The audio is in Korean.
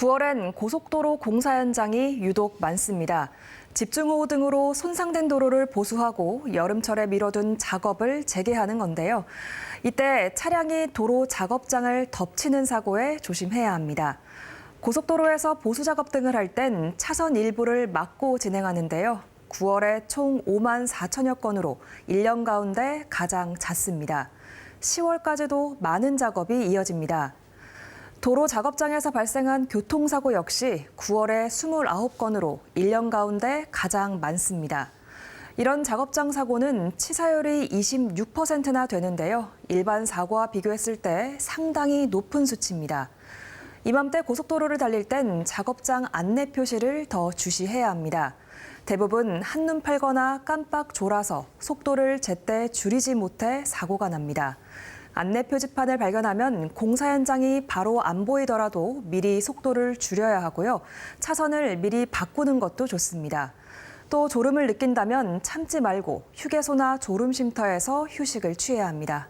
9월엔 고속도로 공사 현장이 유독 많습니다. 집중호우 등으로 손상된 도로를 보수하고 여름철에 미뤄둔 작업을 재개하는 건데요. 이때 차량이 도로 작업장을 덮치는 사고에 조심해야 합니다. 고속도로에서 보수 작업 등을 할 땐 차선 일부를 막고 진행하는데요. 9월에 총 5만 4천여 건으로 1년 가운데 가장 잦습니다. 10월까지도 많은 작업이 이어집니다. 도로 작업장에서 발생한 교통사고 역시 9월에 29건으로 1년 가운데 가장 많습니다. 이런 작업장 사고는 치사율이 26%나 되는데요. 일반 사고와 비교했을 때 상당히 높은 수치입니다. 이맘때 고속도로를 달릴 땐 작업장 안내 표시를 더 주시해야 합니다. 대부분 한눈 팔거나 깜빡 졸아서 속도를 제때 줄이지 못해 사고가 납니다. 안내 표지판을 발견하면 공사 현장이 바로 안 보이더라도 미리 속도를 줄여야 하고요. 차선을 미리 바꾸는 것도 좋습니다. 또 졸음을 느낀다면 참지 말고 휴게소나 졸음 쉼터에서 휴식을 취해야 합니다.